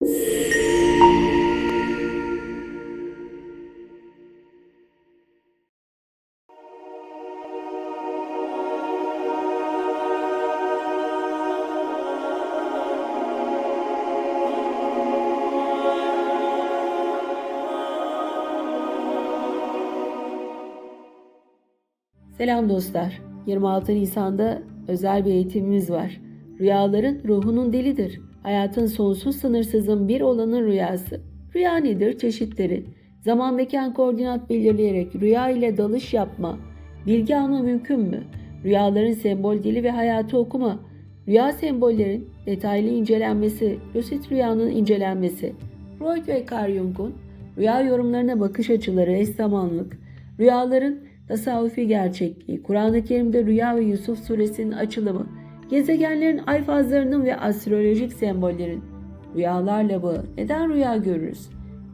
Selam dostlar. 26 Nisan'da özel bir eğitimimiz var. Rüyaların ruhunun dilidir. Hayatın sonsuz sınırsızın bir olanın rüyası. Rüya nedir? Çeşitleri. Zaman mekan koordinat belirleyerek rüya ile dalış yapma. Bilgi alma mümkün mü? Rüyaların sembol dili ve hayatı okuma. Rüya sembollerin detaylı incelenmesi, lucid rüyanın incelenmesi. Freud ve Carl Jung'un rüya yorumlarına bakış açıları, eş zamanlık, rüyaların tasavvufi gerçekliği, Kur'an-ı Kerim'de Rüya ve Yusuf suresinin açılımı, gezegenlerin ay fazlarının ve astrolojik sembollerin rüyalarla bağı. Neden rüya görürüz?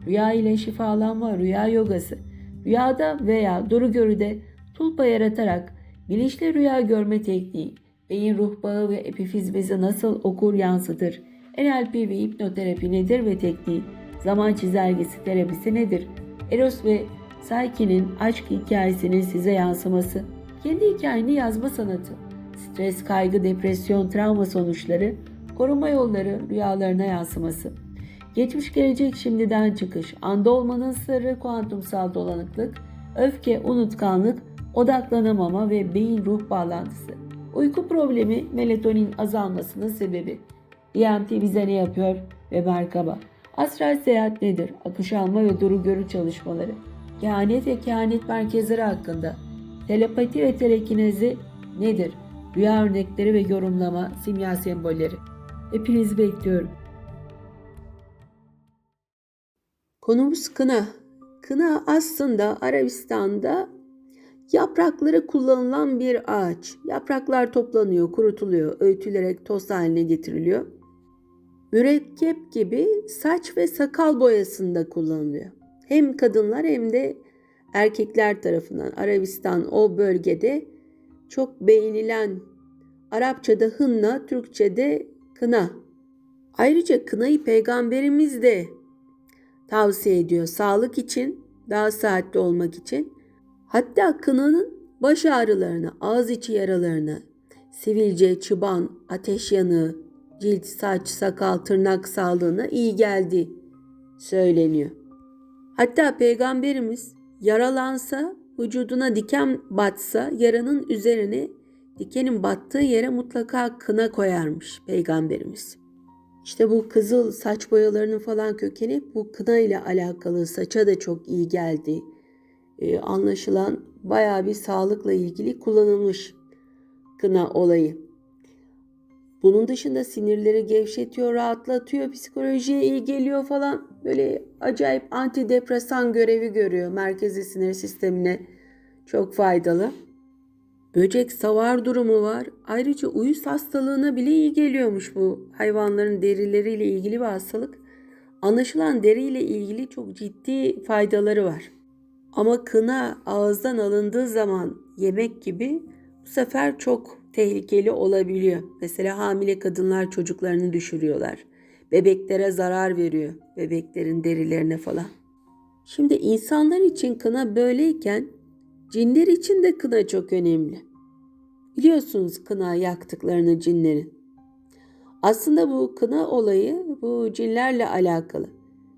Rüya ile şifalanma, rüya yogası. Rüyada veya duru görüde tulpa yaratarak bilinçli rüya görme tekniği, beyin ruh bağı ve epifiz bezi nasıl okur yansıtır? NLP ve hipnoterapi nedir ve tekniği? Zaman çizelgesi terapisi nedir? Eros ve Psyche'nin aşk hikayesinin size yansıması, kendi hikayeni yazma sanatı, stres, kaygı, depresyon, travma sonuçları, koruma yolları, rüyalarına yansıması. Geçmiş gelecek şimdiden çıkış, anda olmanın sırrı kuantumsal dolanıklık, öfke, unutkanlık, odaklanamama ve beyin ruh bağlantısı. Uyku problemi melatonin azalmasının sebebi. DMT bize ne yapıyor ve merkaba. Astral seyahat nedir? Akış alma ve duru görü çalışmaları. Kehanet ve kehanet merkezleri hakkında. Telepati ve telekinezi nedir? Rüya örnekleri ve yorumlama, simya sembolleri. Hepinizi bekliyorum. Konumuz kına. Kına aslında Arabistan'da yaprakları kullanılan bir ağaç. Yapraklar toplanıyor, kurutuluyor, öğütülerek toz haline getiriliyor. Mürekkep gibi saç ve sakal boyasında kullanılıyor. Hem kadınlar hem de erkekler tarafından Arabistan o bölgede çok beğenilen Arapçada hınna, Türkçede kına. Ayrıca kınayı peygamberimiz de tavsiye ediyor sağlık için, daha saatli olmak için. Hatta kınanın baş ağrılarına, ağız içi yaralarına, sivilce, çıban, ateş yanığı, cilt, saç, sakal, tırnak sağlığına iyi geldi söyleniyor. Hatta peygamberimiz yaralansa, vücuduna diken batsa yaranın üzerine dikenin battığı yere mutlaka kına koyarmış peygamberimiz. İşte bu kızıl saç boyalarının falan kökeni bu kına ile alakalı saça da çok iyi geldi. Ee, anlaşılan bayağı bir sağlıkla ilgili kullanılmış kına olayı. Bunun dışında sinirleri gevşetiyor, rahatlatıyor, psikolojiye iyi geliyor falan. Böyle acayip antidepresan görevi görüyor. Merkezi sinir sistemine çok faydalı. Böcek savar durumu var. Ayrıca uyuz hastalığına bile iyi geliyormuş bu hayvanların derileriyle ilgili bir hastalık. Anlaşılan deriyle ilgili çok ciddi faydaları var. Ama kına ağızdan alındığı zaman yemek gibi bu sefer çok tehlikeli olabiliyor. Mesela hamile kadınlar çocuklarını düşürüyorlar. Bebeklere zarar veriyor. Bebeklerin derilerine falan. Şimdi insanlar için kına böyleyken cinler için de kına çok önemli. Biliyorsunuz kına yaktıklarını cinlerin. Aslında bu kına olayı bu cinlerle alakalı.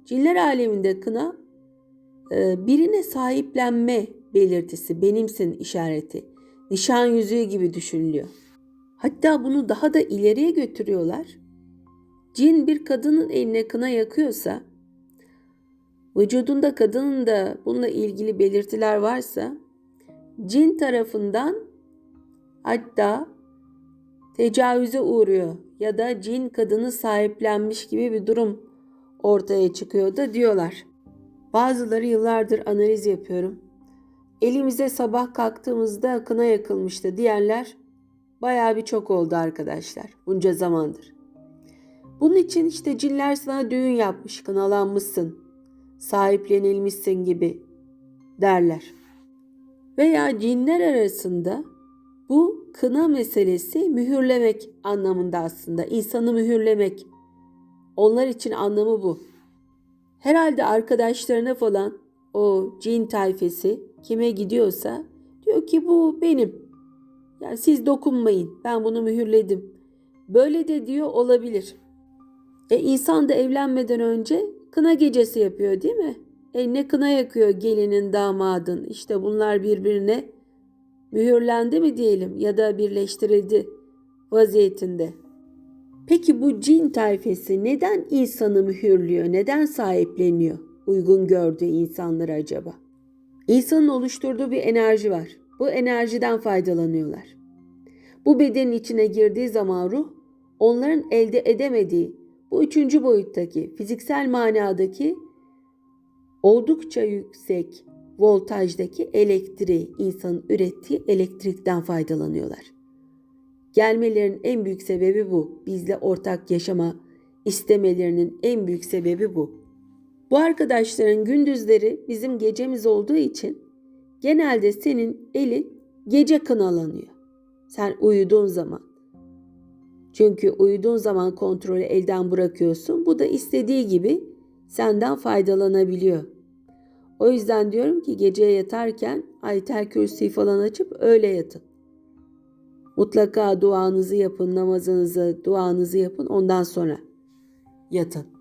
Cinler aleminde kına e, birine sahiplenme belirtisi, benimsin işareti nişan yüzüğü gibi düşünülüyor. Hatta bunu daha da ileriye götürüyorlar. Cin bir kadının eline kına yakıyorsa, vücudunda kadının da bununla ilgili belirtiler varsa, cin tarafından hatta tecavüze uğruyor ya da cin kadını sahiplenmiş gibi bir durum ortaya çıkıyor da diyorlar. Bazıları yıllardır analiz yapıyorum. Elimize sabah kalktığımızda kına yakılmıştı diyenler bayağı bir çok oldu arkadaşlar bunca zamandır. Bunun için işte cinler sana düğün yapmış, kınalanmışsın, sahiplenilmişsin gibi derler. Veya cinler arasında bu kına meselesi mühürlemek anlamında aslında insanı mühürlemek Onlar için anlamı bu. Herhalde arkadaşlarına falan o cin tayfesi kime gidiyorsa diyor ki bu benim. Yani siz dokunmayın. Ben bunu mühürledim. Böyle de diyor olabilir. E insan da evlenmeden önce kına gecesi yapıyor değil mi? E ne kına yakıyor gelinin damadın. İşte bunlar birbirine mühürlendi mi diyelim ya da birleştirildi vaziyetinde. Peki bu cin tayfesi neden insanı mühürlüyor? Neden sahipleniyor? Uygun gördüğü insanları acaba? İnsanın oluşturduğu bir enerji var. Bu enerjiden faydalanıyorlar. Bu bedenin içine girdiği zaman ruh onların elde edemediği bu üçüncü boyuttaki fiziksel manadaki oldukça yüksek voltajdaki elektriği, insanın ürettiği elektrikten faydalanıyorlar. Gelmelerinin en büyük sebebi bu. Bizle ortak yaşama istemelerinin en büyük sebebi bu. Bu arkadaşların gündüzleri bizim gecemiz olduğu için genelde senin elin gece kınalanıyor. Sen uyuduğun zaman. Çünkü uyuduğun zaman kontrolü elden bırakıyorsun. Bu da istediği gibi senden faydalanabiliyor. O yüzden diyorum ki geceye yatarken Ayet-el Kürsi'yi falan açıp öyle yatın. Mutlaka duanızı yapın, namazınızı, duanızı yapın ondan sonra yatın.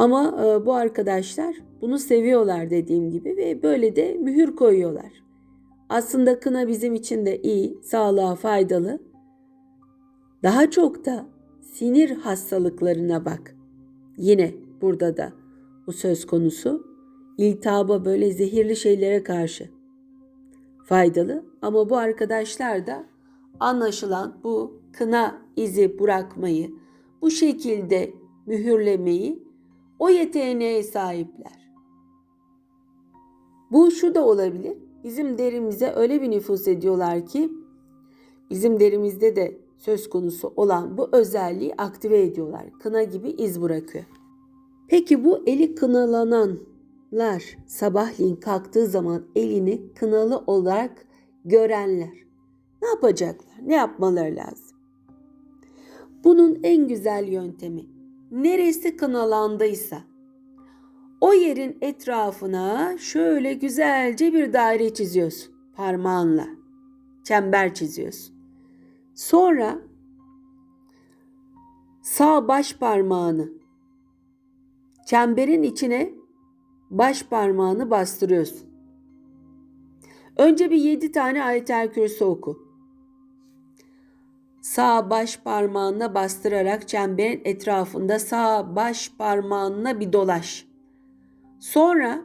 Ama e, bu arkadaşlar bunu seviyorlar dediğim gibi ve böyle de mühür koyuyorlar. Aslında kına bizim için de iyi, sağlığa faydalı. Daha çok da sinir hastalıklarına bak. Yine burada da bu söz konusu iltihaba böyle zehirli şeylere karşı faydalı. Ama bu arkadaşlar da anlaşılan bu kına izi bırakmayı, bu şekilde mühürlemeyi o yeteneğe sahipler. Bu şu da olabilir. Bizim derimize öyle bir nüfus ediyorlar ki bizim derimizde de söz konusu olan bu özelliği aktive ediyorlar. Kına gibi iz bırakıyor. Peki bu eli kınalananlar sabahleyin kalktığı zaman elini kınalı olarak görenler ne yapacaklar? Ne yapmaları lazım? Bunun en güzel yöntemi neresi kınalandıysa o yerin etrafına şöyle güzelce bir daire çiziyorsun parmağınla. Çember çiziyorsun. Sonra sağ baş parmağını çemberin içine baş parmağını bastırıyorsun. Önce bir yedi tane ayetel kürsü oku. Sağ baş parmağına bastırarak çemberin etrafında sağ baş parmağına bir dolaş. Sonra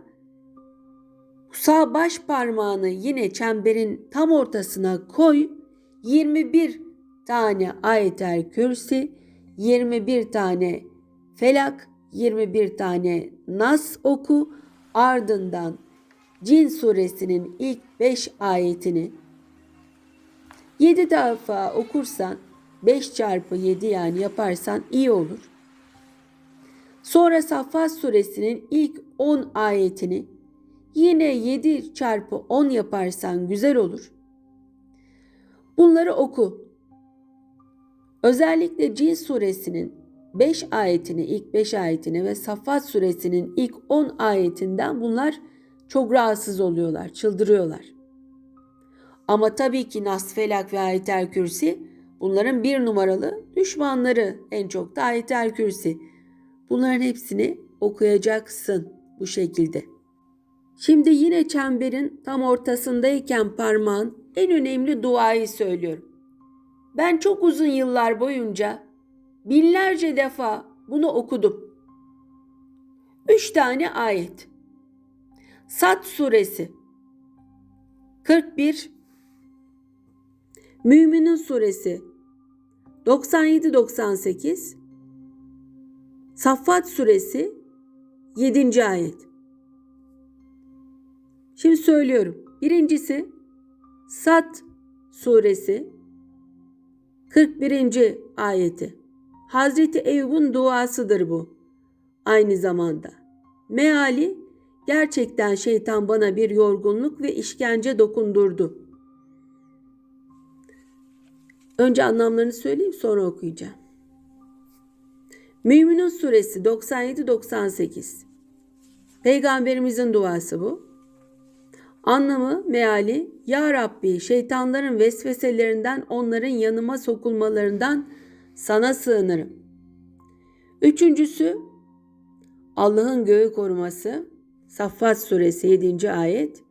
sağ baş parmağını yine çemberin tam ortasına koy. 21 tane ayetel kürsi, 21 tane felak, 21 tane nas oku. Ardından Cin suresinin ilk 5 ayetini 7 defa okursan 5 çarpı 7 yani yaparsan iyi olur. Sonra Saffat suresinin ilk 10 ayetini yine 7 çarpı 10 yaparsan güzel olur. Bunları oku. Özellikle Cin suresinin 5 ayetini, ilk 5 ayetini ve Saffat suresinin ilk 10 ayetinden bunlar çok rahatsız oluyorlar, çıldırıyorlar. Ama tabii ki Nas, Felak ve Ayetel Kürsi bunların bir numaralı düşmanları. En çok da Ayetel Kürsi. Bunların hepsini okuyacaksın bu şekilde. Şimdi yine çemberin tam ortasındayken parmağın en önemli duayı söylüyorum. Ben çok uzun yıllar boyunca binlerce defa bunu okudum. Üç tane ayet. Sat suresi 41 Müminin suresi 97-98 Saffat suresi 7. ayet. Şimdi söylüyorum. Birincisi Sat suresi 41. ayeti. Hazreti Eyüp'ün duasıdır bu. Aynı zamanda. Meali gerçekten şeytan bana bir yorgunluk ve işkence dokundurdu. Önce anlamlarını söyleyeyim sonra okuyacağım. Müminun suresi 97-98. Peygamberimizin duası bu. Anlamı, meali, Ya Rabbi şeytanların vesveselerinden onların yanıma sokulmalarından sana sığınırım. Üçüncüsü, Allah'ın göğü koruması, Saffat suresi 7. ayet.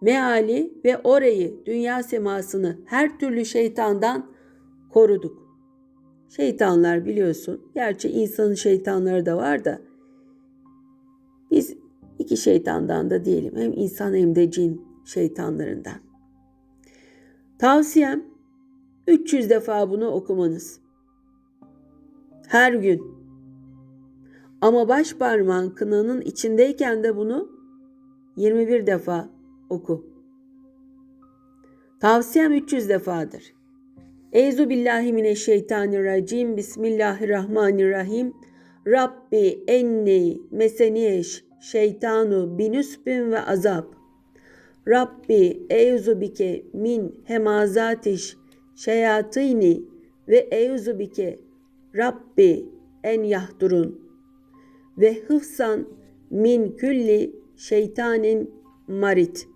Meali ve orayı, dünya semasını her türlü şeytandan koruduk. Şeytanlar biliyorsun, gerçi insanın şeytanları da var da, biz iki şeytandan da diyelim. Hem insan hem de cin şeytanlarından. Tavsiyem 300 defa bunu okumanız. Her gün. Ama baş parmağın kınanın içindeyken de bunu 21 defa oku. Tavsiyem 300 defadır. Eyzu billahi mineşşeytanirracim. Bismillahirrahmanirrahim. Rabbi enni meseniyeş şeytanu binüsbün ve azap. Rabbi eyzu bike min hemazatiş şeyatini ve eyzu bike Rabbi en yahdurun ve hıfsan min külli şeytanin marit.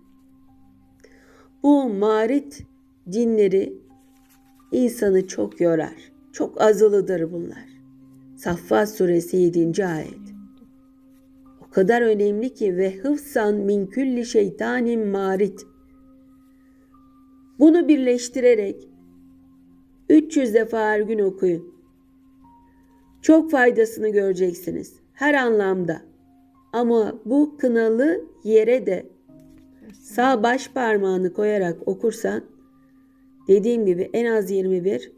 Bu marit cinleri insanı çok yorar. Çok azılıdır bunlar. Saffat suresi 7. ayet. O kadar önemli ki ve hıfsan min külli şeytanin marit. Bunu birleştirerek 300 defa her gün okuyun. Çok faydasını göreceksiniz her anlamda. Ama bu kınalı yere de sağ baş parmağını koyarak okursan dediğim gibi en az 21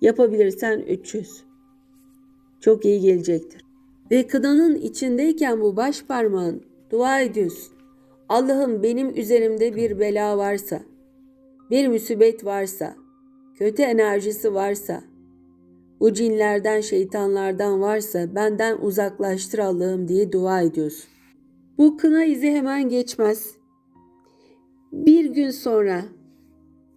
yapabilirsen 300. Çok iyi gelecektir. Ve kınanın içindeyken bu baş parmağın dua ediyorsun. Allah'ım benim üzerimde bir bela varsa, bir musibet varsa, kötü enerjisi varsa, bu cinlerden, şeytanlardan varsa benden uzaklaştır Allah'ım diye dua ediyorsun. Bu kına izi hemen geçmez. Bir gün sonra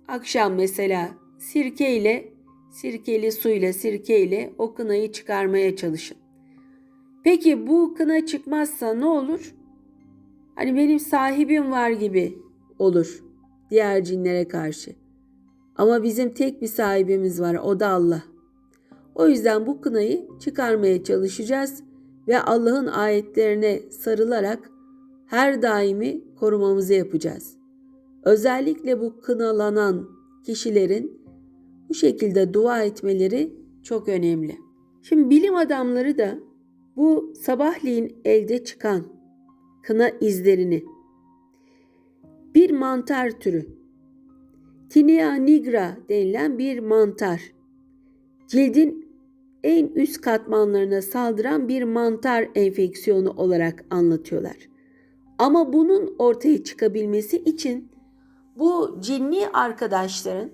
akşam mesela sirkeyle, sirkeli suyla, sirkeyle o kınayı çıkarmaya çalışın. Peki bu kına çıkmazsa ne olur? Hani benim sahibim var gibi olur diğer cinlere karşı. Ama bizim tek bir sahibimiz var o da Allah. O yüzden bu kınayı çıkarmaya çalışacağız ve Allah'ın ayetlerine sarılarak her daimi korumamızı yapacağız. Özellikle bu kınalanan kişilerin bu şekilde dua etmeleri çok önemli. Şimdi bilim adamları da bu sabahleyin elde çıkan kına izlerini bir mantar türü Tinea nigra denilen bir mantar cildin en üst katmanlarına saldıran bir mantar enfeksiyonu olarak anlatıyorlar. Ama bunun ortaya çıkabilmesi için bu cinli arkadaşların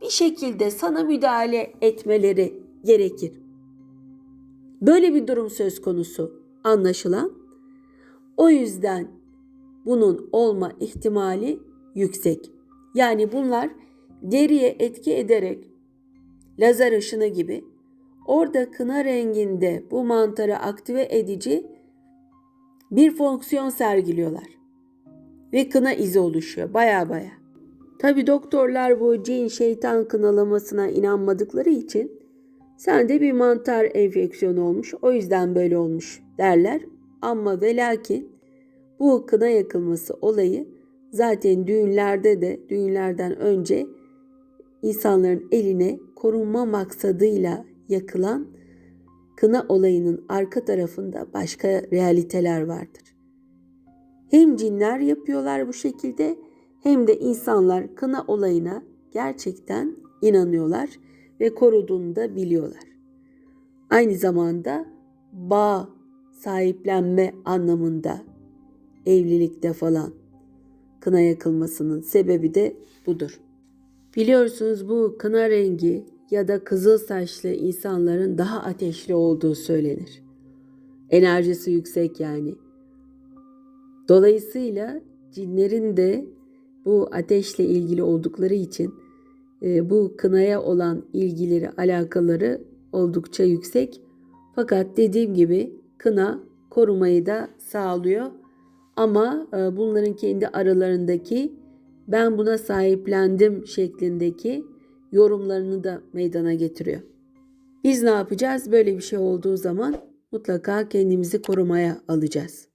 bir şekilde sana müdahale etmeleri gerekir. Böyle bir durum söz konusu anlaşılan. O yüzden bunun olma ihtimali yüksek. Yani bunlar deriye etki ederek lazer ışını gibi orada kına renginde bu mantarı aktive edici bir fonksiyon sergiliyorlar. Ve kına izi oluşuyor baya baya. Tabi doktorlar bu cin şeytan kınalamasına inanmadıkları için sende bir mantar enfeksiyonu olmuş o yüzden böyle olmuş derler. Ama ve lakin bu kına yakılması olayı zaten düğünlerde de düğünlerden önce insanların eline korunma maksadıyla yakılan kına olayının arka tarafında başka realiteler vardır. Hem cinler yapıyorlar bu şekilde hem de insanlar kına olayına gerçekten inanıyorlar ve koruduğunu da biliyorlar. Aynı zamanda bağ, sahiplenme anlamında evlilikte falan kına yakılmasının sebebi de budur. Biliyorsunuz bu kına rengi ya da kızıl saçlı insanların daha ateşli olduğu söylenir. Enerjisi yüksek yani. Dolayısıyla cinlerin de bu ateşle ilgili oldukları için e, bu kınaya olan ilgileri, alakaları oldukça yüksek. Fakat dediğim gibi kına korumayı da sağlıyor. Ama e, bunların kendi aralarındaki ben buna sahiplendim şeklindeki yorumlarını da meydana getiriyor. Biz ne yapacağız? Böyle bir şey olduğu zaman mutlaka kendimizi korumaya alacağız.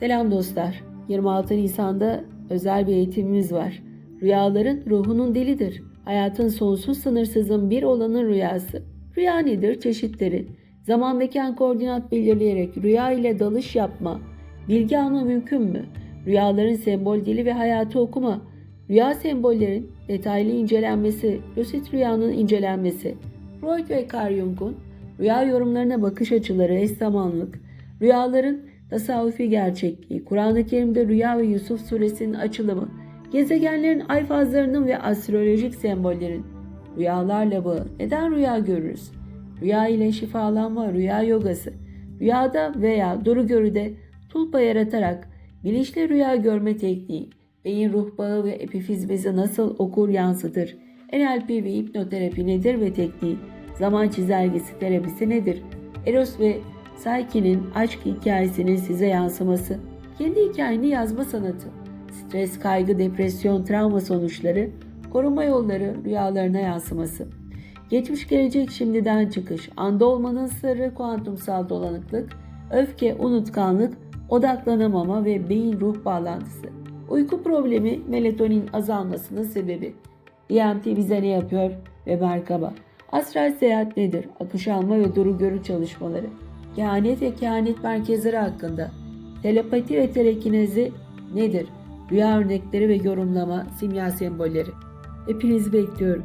Selam dostlar. 26 Nisan'da özel bir eğitimimiz var. Rüyaların ruhunun dilidir. Hayatın sonsuz sınırsızın bir olanın rüyası. Rüya nedir? Çeşitleri. Zaman mekan koordinat belirleyerek rüya ile dalış yapma. Bilgi alma mümkün mü? Rüyaların sembol dili ve hayatı okuma. Rüya sembollerin detaylı incelenmesi, lucid rüyanın incelenmesi. Freud ve Carl Jung'un rüya yorumlarına bakış açıları, eş zamanlık, rüyaların tasavvufi gerçekliği, Kur'an-ı Kerim'de Rüya ve Yusuf suresinin açılımı, gezegenlerin ay fazlarının ve astrolojik sembollerin rüyalarla bağı, neden rüya görürüz? Rüya ile şifalanma, rüya yogası, rüyada veya duru görüde tulpa yaratarak bilinçli rüya görme tekniği, beyin ruh bağı ve epifiz bezi nasıl okur yansıtır, NLP ve hipnoterapi nedir ve tekniği, zaman çizelgesi terapisi nedir, Eros ve Psyche'nin aşk hikayesinin size yansıması, kendi hikayeni yazma sanatı, stres, kaygı, depresyon, travma sonuçları, koruma yolları, rüyalarına yansıması. Geçmiş gelecek şimdiden çıkış, anda olmanın sırrı kuantumsal dolanıklık, öfke, unutkanlık, odaklanamama ve beyin ruh bağlantısı. Uyku problemi melatonin azalmasının sebebi. EMT bize ne yapıyor ve merkaba. Astral seyahat nedir? Akış alma ve duru görü çalışmaları. Kehanet ve kehanet merkezleri hakkında. Telepati ve telekinezi nedir? Rüya örnekleri ve yorumlama, simya sembolleri. Hepinizi bekliyorum.